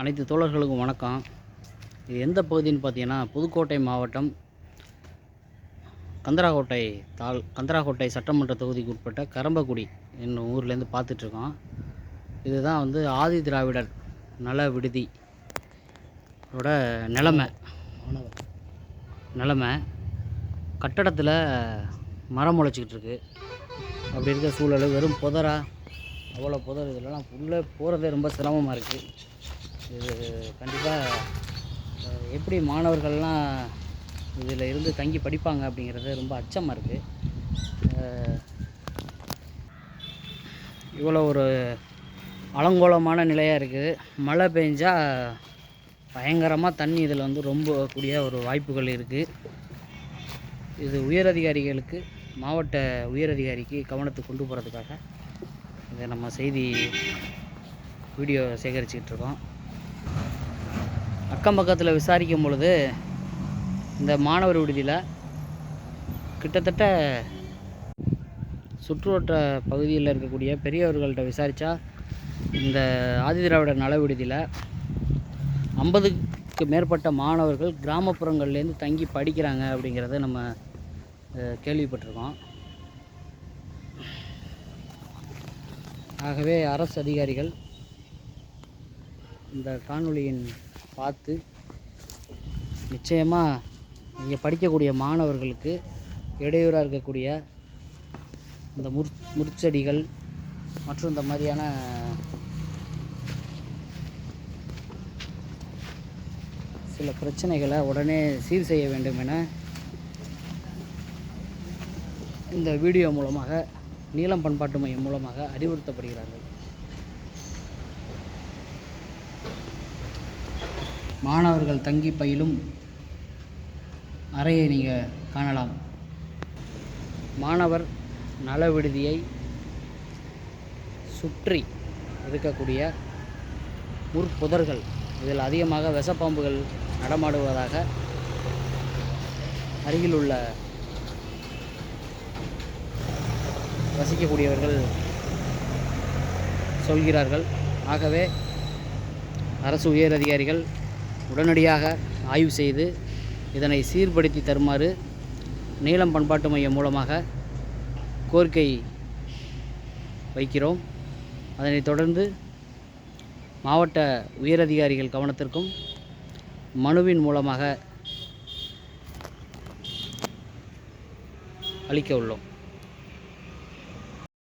அனைத்து தோழர்களுக்கும் வணக்கம். இது எந்த பகுதின்னு பார்த்தீங்கன்னா புதுக்கோட்டை மாவட்டம் கந்தராக்கோட்டை தால் கந்தராக்கோட்டை சட்டமன்ற தொகுதிக்கு உட்பட்ட கரம்பக்குடி என்னும் ஊர்லேருந்து பார்த்துட்ருக்கோம். இதுதான் வந்து ஆதி திராவிடர் நல விடுதி ஓட நிலமை. நிலமை. கட்டடத்தில் மரம் முளைச்சிக்கிட்டு இருக்குது அப்படி இருக்க சூழல் வெறும் புதராக அவ்வளோ புதர் இதெல்லாம் உள்ளே போகிறதே ரொம்ப சிரமமாக இருக்குது இது கண்டிப்பாக எப்படி மாணவர்கள்லாம் இதில் இருந்து தங்கி படிப்பாங்க அப்படிங்கிறது ரொம்ப அச்சமாக இருக்குது இவ்வளோ ஒரு அலங்கோலமான நிலையாக இருக்குது மழை பெஞ்சால் பயங்கரமாக தண்ணி இதில் வந்து ரொம்ப கூடிய ஒரு வாய்ப்புகள் இருக்குது இது உயரதிகாரிகளுக்கு மாவட்ட உயரதிகாரிக்கு கவனத்துக்கு கொண்டு போகிறதுக்காக இதை நம்ம செய்தி வீடியோ சேகரிச்சுக்கிட்டு இருக்கோம். அக்கம் பக்கத்தில் விசாரிக்கும் பொழுது இந்த மாணவர் விடுதியில் கிட்டத்தட்ட சுற்றுவட்ட பகுதியில் இருக்கக்கூடிய பெரியவர்கள்ட்ட விசாரித்தா இந்த ஆதிதிராவிடர் நல விடுதியில் ஐம்பதுக்கு மேற்பட்ட மாணவர்கள் கிராமப்புறங்கள்லேருந்து தங்கி படிக்கிறாங்க அப்படிங்கிறத நம்ம கேள்விப்பட்டிருக்கோம். ஆகவே அரசு அதிகாரிகள் இந்த காணொளியின் பார்த்து நிச்சயமாக இங்கே படிக்கக்கூடிய மாணவர்களுக்கு இடையூறாக இருக்கக்கூடிய இந்த முற் முற்செடிகள் மற்றும் இந்த மாதிரியான சில பிரச்சனைகளை உடனே சீர் செய்ய வேண்டும் என இந்த வீடியோ மூலமாக நீளம் பண்பாட்டு மையம் மூலமாக அறிவுறுத்தப்படுகிறார்கள். மாணவர்கள் தங்கி பயிலும் அறையை நீங்கள் காணலாம். மாணவர் நல விடுதியை சுற்றி இருக்கக்கூடிய முற்புதர்கள் இதில் அதிகமாக விஷப்பாம்புகள் நடமாடுவதாக அருகில் உள்ள வசிக்கக்கூடியவர்கள் சொல்கிறார்கள். ஆகவே அரசு உயர் அதிகாரிகள் உடனடியாக ஆய்வு செய்து இதனை சீர்படுத்தி தருமாறு நீளம் பண்பாட்டு மையம் மூலமாக கோரிக்கை வைக்கிறோம். அதனைத் தொடர்ந்து மாவட்ட உயரதிகாரிகள் கவனத்திற்கும் மனுவின் மூலமாக அளிக்க உள்ளோம்.